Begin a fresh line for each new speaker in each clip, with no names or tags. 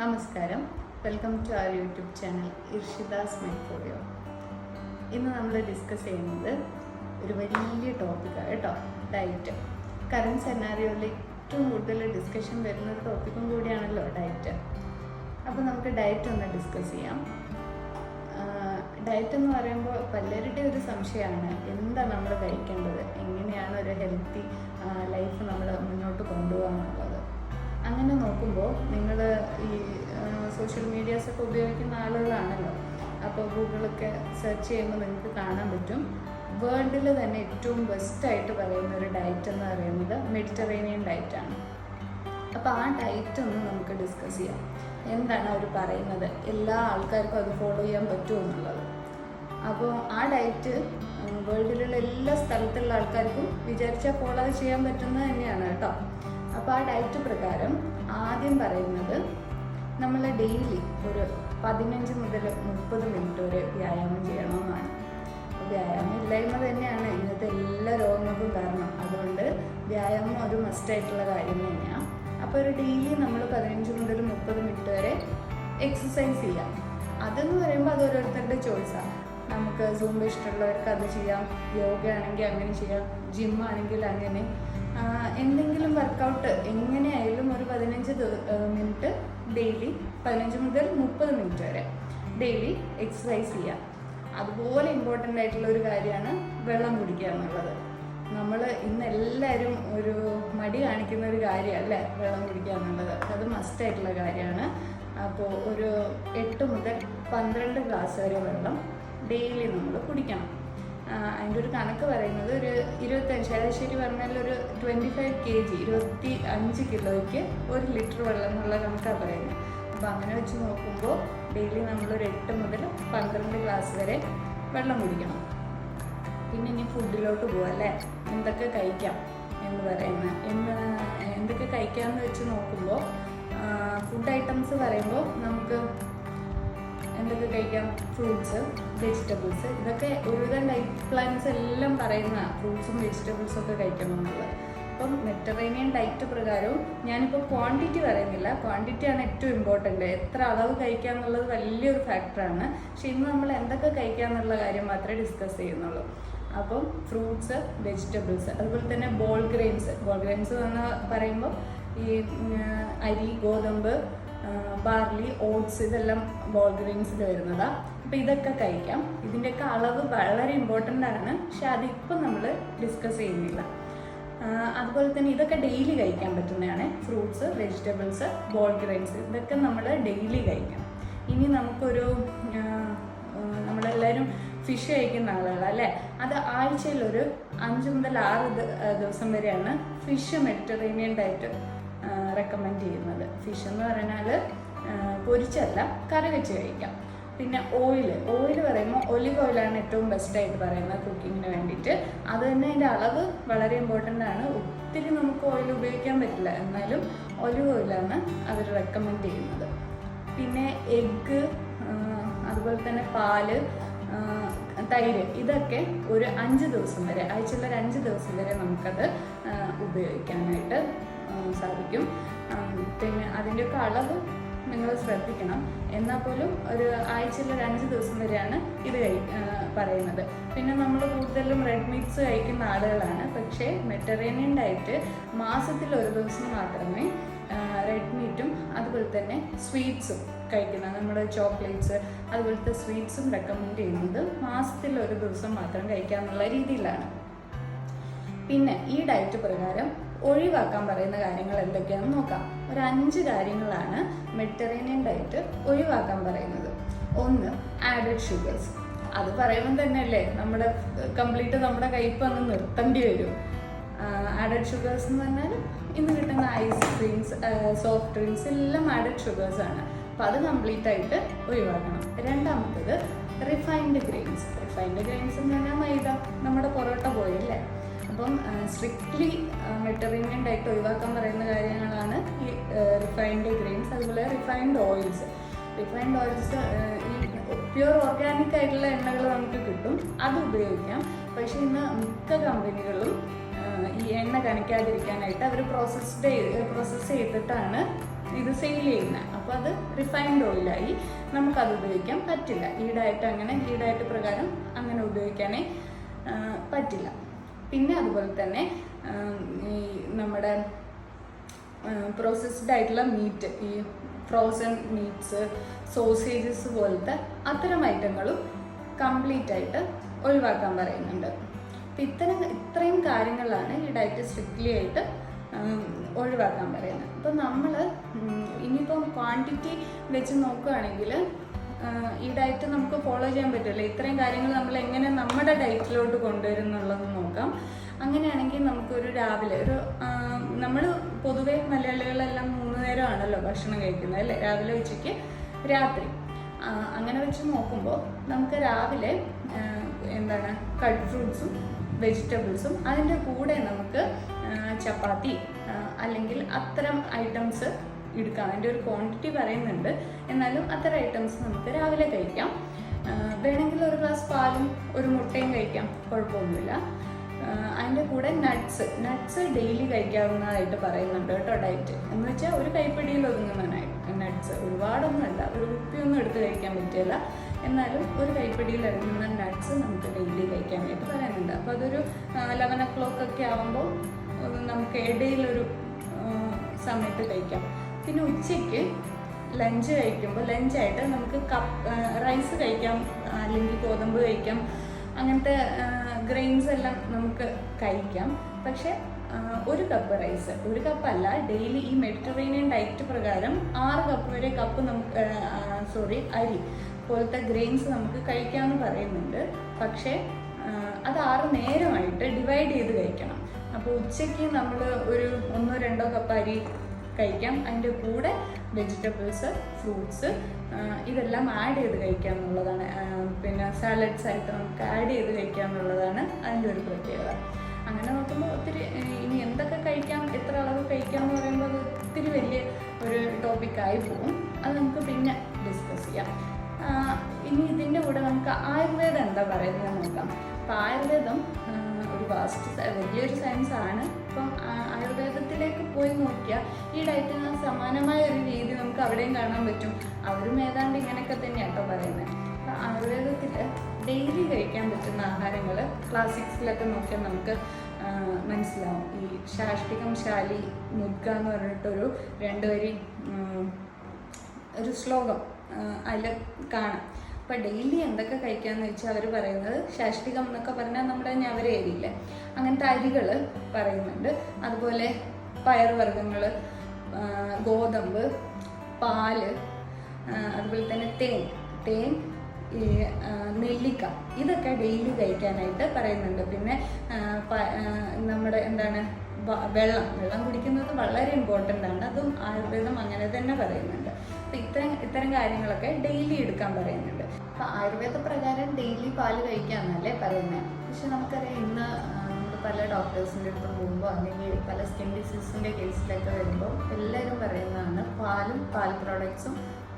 നമസ്കാരം. Welcome to our YouTube channel Irshidas മൈഫോറിയോ ഇന്ന് നമ്മൾ ഡിസ്കസ് ചെയ്യുന്നത് ഒരു വലിയ ടോപ്പിക്കാണ് കേട്ടോ ഡയറ്റ് കറണ്ട് സെനാറിയോയിൽ ഏറ്റവും കൂടുതൽ ഡിസ്കഷൻ വരുന്ന ഒരു ടോപ്പിക്കും കൂടിയാണല്ലോ ഡയറ്റ് അപ്പോൾ നമുക്ക് ഡയറ്റ് ഒന്ന് ഡിസ്കസ് ചെയ്യാം. ഡയറ്റ് എന്ന് പറയുമ്പോൾ പലരുടെ ഒരു സംശയമാണ്. എന്താ നമ്മൾ കഴിക്കേണ്ടത്? എങ്ങനെയാണ് ഒരു ഹെൽത്തി ലൈഫ് നമ്മൾ മുന്നോട്ട് കൊണ്ടുപോകാന്നുള്ളത് അങ്ങനെ നോക്കുമ്പോൾ നിങ്ങൾ ഈ സോഷ്യൽ മീഡിയാസ് ഒക്കെ ഉപയോഗിക്കുന്ന ആളുകളാണല്ലോ. അപ്പോൾ ഗൂഗിളൊക്കെ സെർച്ച് ചെയ്യുമ്പോൾ നിങ്ങൾക്ക് കാണാൻ പറ്റും. വേൾഡിൽ തന്നെ ഏറ്റവും ബെസ്റ്റായിട്ട് പറയുന്ന ഒരു ഡയറ്റ് എന്ന് പറയുന്നത് മെഡിറ്ററേനിയൻ ഡയറ്റാണ് അപ്പോൾ ആ ഡയറ്റ് ഒന്ന് നമുക്ക് ഡിസ്കസ് ചെയ്യാം. എന്താണ് അവർ പറയുന്നത്? എല്ലാ ആൾക്കാർക്കും അത് ഫോളോ ചെയ്യാൻ പറ്റുമോ എന്നുള്ളത്. അപ്പോൾ ആ ഡയറ്റ് വേൾഡിലുള്ള എല്ലാ സ്ഥലത്തുള്ള ആൾക്കാർക്കും വിചാരിച്ചാൽ ഫോളോ ചെയ്യാൻ പറ്റുന്നത് തന്നെയാണ് കേട്ടോ. അപ്പോൾ ആ ഡയറ്റ് പ്രകാരം ആദ്യം പറയുന്നത് നമ്മൾ ഡെയിലി ഒരു പതിനഞ്ച് മുതൽ മുപ്പത് മിനിറ്റ് വരെ വ്യായാമം ചെയ്യണമെന്നാണ്. വ്യായാമം ഇല്ലായ്മ തന്നെയാണ് ഇന്നത്തെ എല്ലാ രോഗങ്ങൾക്കും കാരണം. അതുകൊണ്ട് വ്യായാമം ഒരു മസ്റ്റായിട്ടുള്ള കാര്യം തന്നെയാണ് അപ്പോൾ ഒരു ഡെയിലി നമ്മൾ പതിനഞ്ച് മുതൽ മുപ്പത് മിനിറ്റ് വരെ എക്സസൈസ് ചെയ്യാം. അതെന്ന് പറയുമ്പോൾ അത് ഓരോരുത്തരുടെ ചോയ്സാണ് നമുക്ക് സൂമ്പ് ഇഷ്ടമുള്ളവർക്ക് അത് ചെയ്യാം. യോഗ ആണെങ്കിൽ അങ്ങനെ ചെയ്യാം. ജിം ആണെങ്കിൽ അങ്ങനെ. എന്തെങ്കിലും വർക്കൗട്ട് എങ്ങനെയായാലും ഒരു പതിനഞ്ച് മിനിറ്റ് ഡെയിലി പതിനഞ്ച് മുതൽ മുപ്പത് മിനിറ്റ് വരെ ഡെയിലി എക്സസൈസ് ചെയ്യാം. അതുപോലെ ഇമ്പോർട്ടന്റ് ആയിട്ടുള്ള ഒരു കാര്യമാണ് വെള്ളം കുടിക്കുക എന്നുള്ളത്. നമ്മൾ ഇന്ന് എല്ലാവരും ഒരു മടി കാണിക്കുന്ന ഒരു കാര്യമല്ലേ വെള്ളം കുടിക്കുക എന്നുള്ളത്. അത് മസ്റ്റ് ആയിട്ടുള്ള കാര്യമാണ്. അപ്പോൾ ഒരു എട്ട് മുതൽ പന്ത്രണ്ട് ഗ്ലാസ് വരെ വെള്ളം ഡെയിലി നമ്മൾ കുടിക്കണം. അതിന്റെ ഒരു കണക്ക് പറയുന്നത് ഒരു ഇരുപത്തഞ്ച് ശരാശരി പറഞ്ഞാൽ ഒരു ട്വന്റി ഫൈവ് കെ ജി ഇരുപത്തി അഞ്ച് കിലോയ്ക്ക് ഒരു ലിറ്റർ വെള്ളം എന്നുള്ള കണക്കാണ് പറയുന്നത്. അപ്പോൾ അങ്ങനെ വെച്ച് നോക്കുമ്പോൾ ഡെയിലി നമ്മളൊരു എട്ട് മുതൽ പന്ത്രണ്ട് ഗ്ലാസ് വരെ വെള്ളം കുടിക്കണം. പിന്നെ ഇനി ഫുഡിലോട്ട് പോവാം അല്ലേ? എന്തൊക്കെ കഴിക്കാം എന്ന് പറയുന്നത് എന്ന് എന്തൊക്കെ കഴിക്കാമെന്ന് വെച്ച് നോക്കുമ്പോൾ ഫുഡ് ഐറ്റംസ് പറയുമ്പോൾ നമുക്ക് എന്തൊക്കെ കഴിക്കാം? ഫ്രൂട്ട്സ് വെജിറ്റബിൾസ് ഇതൊക്കെ ഒരുവിധം ഡയറ്റ് പ്ലാൻസ് എല്ലാം പറയുന്ന ഫ്രൂട്ട്സും വെജിറ്റബിൾസും ഒക്കെ കഴിക്കണം എന്നുള്ളത് അപ്പം മെഡിറ്ററേനിയൻ ഡയറ്റ് പ്രകാരവും ഞാനിപ്പോൾ ക്വാണ്ടിറ്റി പറയുന്നില്ല. ക്വാണ്ടിറ്റിയാണ് ഏറ്റവും ഇമ്പോർട്ടന്റ് എത്ര അളവ് കഴിക്കുക എന്നുള്ളത് വലിയൊരു ഫാക്ടറാണ് പക്ഷെ ഇന്ന് നമ്മൾ എന്തൊക്കെ കഴിക്കുക എന്നുള്ള കാര്യം മാത്രമേ ഡിസ്കസ് ചെയ്യുന്നുള്ളൂ. അപ്പം ഫ്രൂട്ട്സ് വെജിറ്റബിൾസ് അതുപോലെ തന്നെ ബോൾ ഗ്രെയിൻസ് ബോൾ ഗ്രെയിൻസ് എന്ന് പറയുമ്പോൾ ഈ അരി ഗോതമ്പ് ബാർലി ഓട്സ് ഇതെല്ലാം ബോൾ ഗ്രെയിൻസിൽ വരുന്നതാണ് അപ്പോൾ ഇതൊക്കെ കഴിക്കാം. ഇതിന്റെയൊക്കെ അളവ് വളരെ ഇമ്പോർട്ടന്റ് ആണ്. പക്ഷെ അതിപ്പോൾ നമ്മൾ ഡിസ്കസ് ചെയ്യുന്നില്ല. അതുപോലെ തന്നെ ഇതൊക്കെ ഡെയിലി കഴിക്കാൻ പറ്റുന്നതാണ്. ഫ്രൂട്ട്സ് വെജിറ്റബിൾസ് ബോൾ ഗ്രെയിൻസ് ഇതൊക്കെ നമ്മൾ ഡെയിലി കഴിക്കണം. ഇനി നമുക്കൊരു നമ്മളെല്ലാവരും ഫിഷ് കഴിക്കുന്ന ആളുകൾ അല്ലേ? അത് ആഴ്ചയിൽ ഒരു അഞ്ച് മുതൽ ആറ് ദിവസം വരെയാണ് ഫിഷ് മെഡിറ്ററേനിയൻ ഡയറ്റ് റെക്കമെൻഡ് ചെയ്യുന്നത്. ഫിഷ് എന്ന് പറഞ്ഞാൽ പൊരിച്ചല്ല കറി വെച്ച് കഴിക്കാം. പിന്നെ ഓയിൽ ഓയിൽ പറയുമ്പോൾ ഒലിവ് ഓയിലാണ് ഏറ്റവും ബെസ്റ്റ് ആയിട്ട് പറയുന്നത് കുക്കിങ്ങിന് വേണ്ടിയിട്ട്. അത് തന്നെ അതിന്റെ അളവ് വളരെ ഇമ്പോർട്ടന്റ് ആണ്. ഒത്തിരി നമുക്ക് ഓയിൽ ഉപയോഗിക്കാൻ പറ്റില്ല. എന്നാലും ഒലിവ് ഓയിലാണ് അവർ റെക്കമെൻഡ് ചെയ്യുന്നത്. പിന്നെ എഗ്ഗ് അതുപോലെ തന്നെ പാൽ തൈര് ഇതൊക്കെ ഒരു അഞ്ച് ദിവസം വരെ ആഴ്ചയിൽ ഒരു അഞ്ച് ദിവസം വരെ നമുക്കത് ഉപയോഗിക്കാനായിട്ട് സാധിക്കും. പിന്നെ അതിന്റെയൊക്കെ അളവ് നിങ്ങൾ ശ്രദ്ധിക്കണം. എന്നാൽ പോലും ഒരു ആഴ്ചയിൽ ഒരു അഞ്ച് ദിവസം വരെയാണ് ഇത് കഴി പറയുന്നത്. പിന്നെ നമ്മൾ കൂടുതലും റെഡ് മീറ്റ്സ് കഴിക്കുന്ന ആളുകളാണ്. പക്ഷേ മെറ്ററേനിയൻ ഡയറ്റ് മാസത്തിൽ ഒരു ദിവസം മാത്രമേ റെഡ് മീറ്റും അതുപോലെ തന്നെ സ്വീറ്റ്സും കഴിക്കുന്ന നമ്മുടെ ചോക്ലേറ്റ്സ് അതുപോലത്തെ സ്വീറ്റ്സും റെക്കമെൻഡ് ചെയ്യുന്നത് മാസത്തിൽ ഒരു ദിവസം മാത്രം കഴിക്കാമെന്നുള്ള രീതിയിലാണ്. പിന്നെ ഈ ഡയറ്റ് പ്രകാരം ഒഴിവാക്കാൻ പറയുന്ന കാര്യങ്ങൾ എന്തൊക്കെയാണെന്ന് നോക്കാം. ഒരു അഞ്ച് കാര്യങ്ങളാണ് മെഡിറ്ററേനിയൻ ഡയറ്റ് ഒഴിവാക്കാൻ പറയുന്നത്. ഒന്ന് ആഡഡ് ഷുഗേഴ്സ് അത് പറയുമ്പോൾ തന്നെയല്ലേ നമ്മുടെ കംപ്ലീറ്റ് നമ്മുടെ കയ്പ് അങ്ങ് നിർത്തേണ്ടി വരും. ആഡഡ് ഷുഗേഴ്സ് എന്ന് പറഞ്ഞാൽ ഇന്ന് കിട്ടുന്ന ഐസ്ക്രീംസ് സോഫ്റ്റ് ഡ്രിങ്ക്സ് എല്ലാം ആഡഡ് ഷുഗേഴ്സ് ആണ്. അപ്പോൾ അത് കംപ്ലീറ്റ് ആയിട്ട് ഒഴിവാക്കണം. രണ്ടാമത്തത് റിഫൈൻഡ് ഗ്രെയിൻസ് റിഫൈൻഡ് ഗ്രെയിൻസ് എന്ന് പറഞ്ഞാൽ മൈദ. നമ്മുടെ പൊറോട്ട അപ്പം സ്ട്രിക്ട്ലി മെറ്ററേനിയൻ ഡയറ്റ് ഒഴിവാക്കാൻ പറയുന്ന കാര്യങ്ങളാണ് ഈ റിഫൈൻഡ് ഗ്രെയിൻസ് അതുപോലെ റിഫൈൻഡ് ഓയിൽസ് റിഫൈൻഡ് ഓയിൽസ് ഈ പ്യുവർ ഓർഗാനിക് ആയിട്ടുള്ള എണ്ണകൾ നമുക്ക് കിട്ടും. അത് ഉപയോഗിക്കാം. പക്ഷേ ഇന്ന് മിക്ക കമ്പനികളും ഈ എണ്ണ കണിക്കാതിരിക്കാനായിട്ട് അവർ പ്രോസസ്ഡ് പ്രോസസ്സ് ചെയ്തിട്ടാണ് ഇത് സെയിൽ ചെയ്യുന്നത് അപ്പോൾ അത് റിഫൈൻഡ് ഓയിലായി നമുക്കത് ഉപയോഗിക്കാൻ പറ്റില്ല. ഈ ഡയറ്റ് അങ്ങനെ ഈ ഡയറ്റ് പ്രകാരം അങ്ങനെ ഉപയോഗിക്കാനേ പറ്റില്ല. പിന്നെ അതുപോലെ തന്നെ ഈ നമ്മുടെ പ്രോസസ്ഡ് ആയിട്ടുള്ള മീറ്റ് ഈ ഫ്രോസൺ മീറ്റ്സ് സോസേജസ് പോലത്തെ അത്തരം ഐറ്റങ്ങളും കംപ്ലീറ്റ് ആയിട്ട് ഒഴിവാക്കാൻ പറയുന്നുണ്ട്. അപ്പം ഇത്തരം ഇത്രയും കാര്യങ്ങളാണ് ഈ ഡയറ്റ് സ്ട്രിക്ട്ലി ആയിട്ട് ഒഴിവാക്കാൻ പറയുന്നത്. അപ്പം നമ്മൾ ഇനിയിപ്പം ക്വാണ്ടിറ്റി വെച്ച് നോക്കുകയാണെങ്കിൽ ഈ ഡയറ്റ് നമുക്ക് ഫോളോ ചെയ്യാൻ പറ്റില്ല ഇത്രയും കാര്യങ്ങൾ നമ്മൾ എങ്ങനെ നമ്മുടെ ഡയറ്റിലോട്ട് കൊണ്ടുവരുന്നുള്ളത് നോക്കാം. അങ്ങനെയാണെങ്കിൽ നമുക്കൊരു രാവിലെ ഒരു നമ്മൾ പൊതുവേ മലയാളികളെല്ലാം മൂന്ന് നേരമാണല്ലോ ഭക്ഷണം കഴിക്കുന്നത് അല്ലേ? രാവിലെ ഉച്ചയ്ക്ക് രാത്രി. അങ്ങനെ വെച്ച് നോക്കുമ്പോൾ നമുക്ക് രാവിലെ എന്താണ് കട്ട് ഫ്രൂട്ട്സും വെജിറ്റബിൾസും അതിന്റെ കൂടെ നമുക്ക് ചപ്പാത്തി അല്ലെങ്കിൽ അത്തരം ഐറ്റംസ് എടുക്കാം. അതിന്റെ ഒരു ക്വാണ്ടിറ്റി പറയുന്നുണ്ട്. എന്നാലും അത്ര ഐറ്റംസ് നമുക്ക് രാവിലെ കഴിക്കാം. വേണമെങ്കിൽ ഒരു ഗ്ലാസ് പാലും ഒരു മുട്ടയും കഴിക്കാം. കുഴപ്പമൊന്നുമില്ല. അതിന്റെ കൂടെ നട്ട്സ് നട്ട്സ് ഡെയിലി കഴിക്കാവുന്നതായിട്ട് പറയുന്നുണ്ട് കേട്ടോ ഡയറ്റ് എന്ന് വെച്ചാൽ ഒരു കൈപ്പിടിയിൽ ഒതുങ്ങുന്നതിനായിട്ട് നട്ട്സ് ഒരുപാടൊന്നുമല്ല. ഒരു കുപ്പിയൊന്നും എടുത്ത് കഴിക്കാൻ പറ്റില്ല. എന്നാലും ഒരു കൈപ്പിടിയിൽ ഇറങ്ങുന്ന നട്ട്സ് നമുക്ക് ഡെയിലി കഴിക്കാനായിട്ട് പറയുന്നുണ്ട്. അപ്പോൾ അതൊരു ലെവൻ ഒ ക്ലോക്ക് ഒക്കെ ആകുമ്പോൾ നമുക്ക് ഇടയിലൊരു സമയത്ത് കഴിക്കാം. പിന്നെ ഉച്ചയ്ക്ക് ലഞ്ച് കഴിക്കുമ്പോൾ ലഞ്ചായിട്ട് നമുക്ക് കപ്പ് റൈസ് കഴിക്കാം അല്ലെങ്കിൽ ഗോതമ്പ് കഴിക്കാം. അങ്ങനത്തെ ഗ്രെയിൻസ് എല്ലാം നമുക്ക് കഴിക്കാം. പക്ഷേ ഒരു കപ്പ് റൈസ് ഒരു കപ്പല്ല ഡെയിലി ഈ മെഡിറ്ററേനിയൻ ഡയറ്റ് പ്രകാരം ആറ് കപ്പ് വരെ കപ്പ് നമുക്ക് സോറി അരി പോലത്തെ ഗ്രെയിൻസ് നമുക്ക് കഴിക്കാമെന്ന് പറയുന്നുണ്ട്. പക്ഷേ അത് ആറ് നേരമായിട്ട് ഡിവൈഡ് ചെയ്ത് കഴിക്കണം. അപ്പോൾ ഉച്ചയ്ക്ക് നമ്മൾ ഒരു ഒന്നോ രണ്ടോ കപ്പ് അരി കഴിക്കാം. അതിന്റെ കൂടെ വെജിറ്റബിൾസ് ഫ്രൂട്ട്സ് ഇതെല്ലാം ആഡ് ചെയ്ത് കഴിക്കാം എന്നുള്ളതാണ് പിന്നെ സാലഡ്സ് ആയിട്ട് നമുക്ക് ആഡ് ചെയ്ത് കഴിക്കാം എന്നുള്ളതാണ് അതിന്റെ ഒരു പ്രത്യേകത. അങ്ങനെ നോക്കുമ്പോൾ ഒത്തിരി ഇനി എന്തൊക്കെ കഴിക്കാം എത്ര അളവ് കഴിക്കാം എന്ന് പറയുമ്പോൾ അത് ഒത്തിരി വലിയ ഒരു ടോപ്പിക്കായി പോകും. അത് നമുക്ക് പിന്നെ ഡിസ്കസ് ചെയ്യാം. ഇനി ഇതിന്റെ കൂടെ നമുക്ക് ആയുർവേദം എന്താ പറയുന്നത് നോക്കാം. അപ്പോൾ ആയുർവേദം ഒരു വലിയൊരു സയൻസ് ആണ്. അപ്പം ആയുർവേദത്തിലേക്ക് പോയി നോക്കിയാൽ ഈ ഡയറ്റിന് സമാനമായ ഒരു രീതി നമുക്ക് അവിടെയും കാണാൻ പറ്റും. അവരും ഏതാണ്ട് ഇങ്ങനെയൊക്കെ തന്നെയാണ് കേട്ടോ പറയുന്നത് അപ്പം ആയുർവേദത്തിൽ ഡെയിലി കഴിക്കാൻ പറ്റുന്ന ആഹാരങ്ങൾ ക്ലാസിക്സിലൊക്കെ നോക്കിയാൽ നമുക്ക് മനസ്സിലാവും. ഈ ശാഷ്ടികം ശാലി മുദ്ഗ എന്ന് പറഞ്ഞിട്ടൊരു രണ്ട് വരി ഒരു ശ്ലോകം അതിൽ കാണാം. അപ്പോൾ ഡെയിലി എന്തൊക്കെ കഴിക്കാന്ന് വെച്ചാൽ അവർ പറയുന്നത്? ശാഷ്ടികം എന്നൊക്കെ പറഞ്ഞാൽ നമ്മുടെ ഞവര അരിയില്ലേ? അങ്ങനത്തെ അരികൾ പറയുന്നുണ്ട്. അതുപോലെ പയറുവർഗങ്ങൾ ഗോതമ്പ് പാൽ അതുപോലെ തന്നെ തേൻ തേൻ ഈ നെല്ലിക്ക ഇതൊക്കെ ഡെയിലി കഴിക്കാനായിട്ട് പറയുന്നുണ്ട്. പിന്നെ നമ്മുടെ എന്താണ് വെള്ളം വെള്ളം കുടിക്കുന്നത് വളരെ ഇമ്പോർട്ടന്റ് ആണ്. അതും ആയുർവേദം അങ്ങനെ തന്നെ പറയുന്നുണ്ട്. അപ്പം ഇത്തരം ഇത്തരം കാര്യങ്ങളൊക്കെ ഡെയിലി എടുക്കാൻ പറയുന്നുണ്ട്. അപ്പം ആയുർവേദ പ്രകാരം ഡെയിലി പാൽ കഴിക്കാമെന്നല്ലേ പറയുന്നത് പക്ഷെ നമുക്കറിയാം ഇന്ന് പല ഡോക്ടേഴ്സിന്റെ അടുത്ത് പോകുമ്പോൾ അല്ലെങ്കിൽ പല സ്കിൻ ഡിസീസിന്റെ കേസിലൊക്കെ വരുമ്പോൾ എല്ലാവരും പറയുന്നതാണ് പാലും പാൽ പ്രോഡക്ട്സും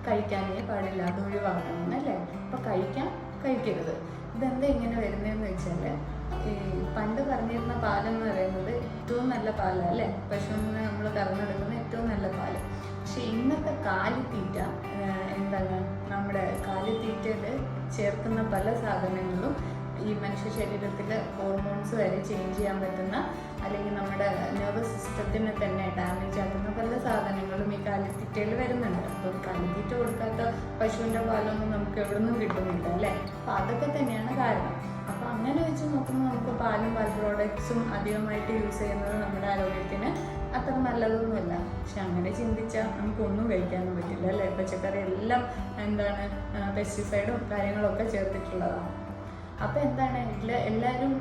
കഴിക്കാനേ പാടില്ല അത് ഒഴിവാക്കണം അല്ലേ? അപ്പോൾ കഴിക്കാം കഴിക്കരുത്. ഇതെന്താ ഇങ്ങനെ വരുന്നതെന്ന് വെച്ചാൽ ഈ പണ്ട് പറഞ്ഞിരുന്ന പാലെന്ന് പറയുന്നത് ഏറ്റവും നല്ല പാലാണ് അല്ലേ? പശുവിന് നമ്മൾ കറന്നെടുക്കുന്ന ഏറ്റവും നല്ല പാൽ. പക്ഷെ ഇന്നത്തെ കാലിത്തീറ്റ എന്താണ് നമ്മുടെ കാലിത്തീറ്റയിൽ ചേർക്കുന്ന പല സാധനങ്ങളും ഈ മനുഷ്യ ശരീരത്തിൽ ഹോർമോൺസ് വരെ ചേഞ്ച് ചെയ്യാൻ പറ്റുന്ന അല്ലെങ്കിൽ നമ്മുടെ നെർവസ് സിസ്റ്റത്തിന് തന്നെ ഡാമേജ് ആക്കുന്ന പല സാധനങ്ങളും ഈ കാലിത്തീറ്റയിൽ വരുന്നുണ്ട്. അപ്പോൾ കാലിത്തീറ്റ കൊടുക്കാത്ത പശുവിന്റെ പാലൊന്നും നമുക്ക് എവിടെ നിന്നും കിട്ടുന്നില്ല അല്ലേ? അപ്പോൾ അതൊക്കെ തന്നെയാണ് കാരണം. അപ്പോൾ അങ്ങനെ വെച്ച് നോക്കുമ്പോൾ നമുക്ക് പാലും പാൽ പ്രോഡക്ട്സും അധികമായിട്ട് യൂസ് ചെയ്യുന്നത് നമ്മുടെ ആരോഗ്യത്തിന് അത്ര നല്ലതൊന്നുമല്ല. പക്ഷെ അങ്ങനെ ചിന്തിച്ചാൽ നമുക്കൊന്നും കഴിക്കാനും പറ്റില്ല അല്ലേ? പച്ചക്കറി എല്ലാം എന്താണ് പെസ്റ്റിസൈഡും കാര്യങ്ങളൊക്കെ ചേർത്തിട്ടുള്ളതാണ്. അപ്പോൾ എന്താണ് ഇതിൽ എല്ലാവരും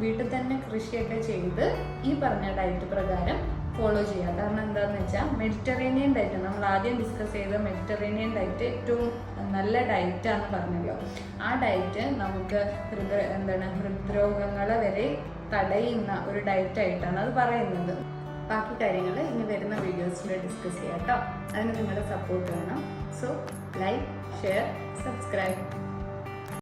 വീട്ടിൽ തന്നെ കൃഷിയൊക്കെ ചെയ്ത് ഈ പറഞ്ഞ ഡയറ്റ് പ്രകാരം ഫോളോ ചെയ്യുക. കാരണം എന്താണെന്ന് വെച്ചാൽ മെഡിറ്ററേനിയൻ ഡയറ്റ് നമ്മൾ ആദ്യം ഡിസ്കസ് ചെയ്ത മെഡിറ്ററേനിയൻ ഡയറ്റ് ഏറ്റവും നല്ല ഡയറ്റാന്ന് പറഞ്ഞല്ലോ. ആ ഡയറ്റ് നമുക്ക് ഹൃദ എന്താണ് ഹൃദ്രോഗങ്ങളെ വരെ തടയുന്ന ഒരു ഡയറ്റ് ആയിട്ടാണ് അത് പറയുന്നത്. ബാക്കി കാര്യങ്ങൾ ഇനി വരുന്ന വീഡിയോസിൽ ഡിസ്കസ് ചെയ്യാം കേട്ടോ അതിന് നിങ്ങളുടെ സപ്പോർട്ട് വേണം. So like share subscribe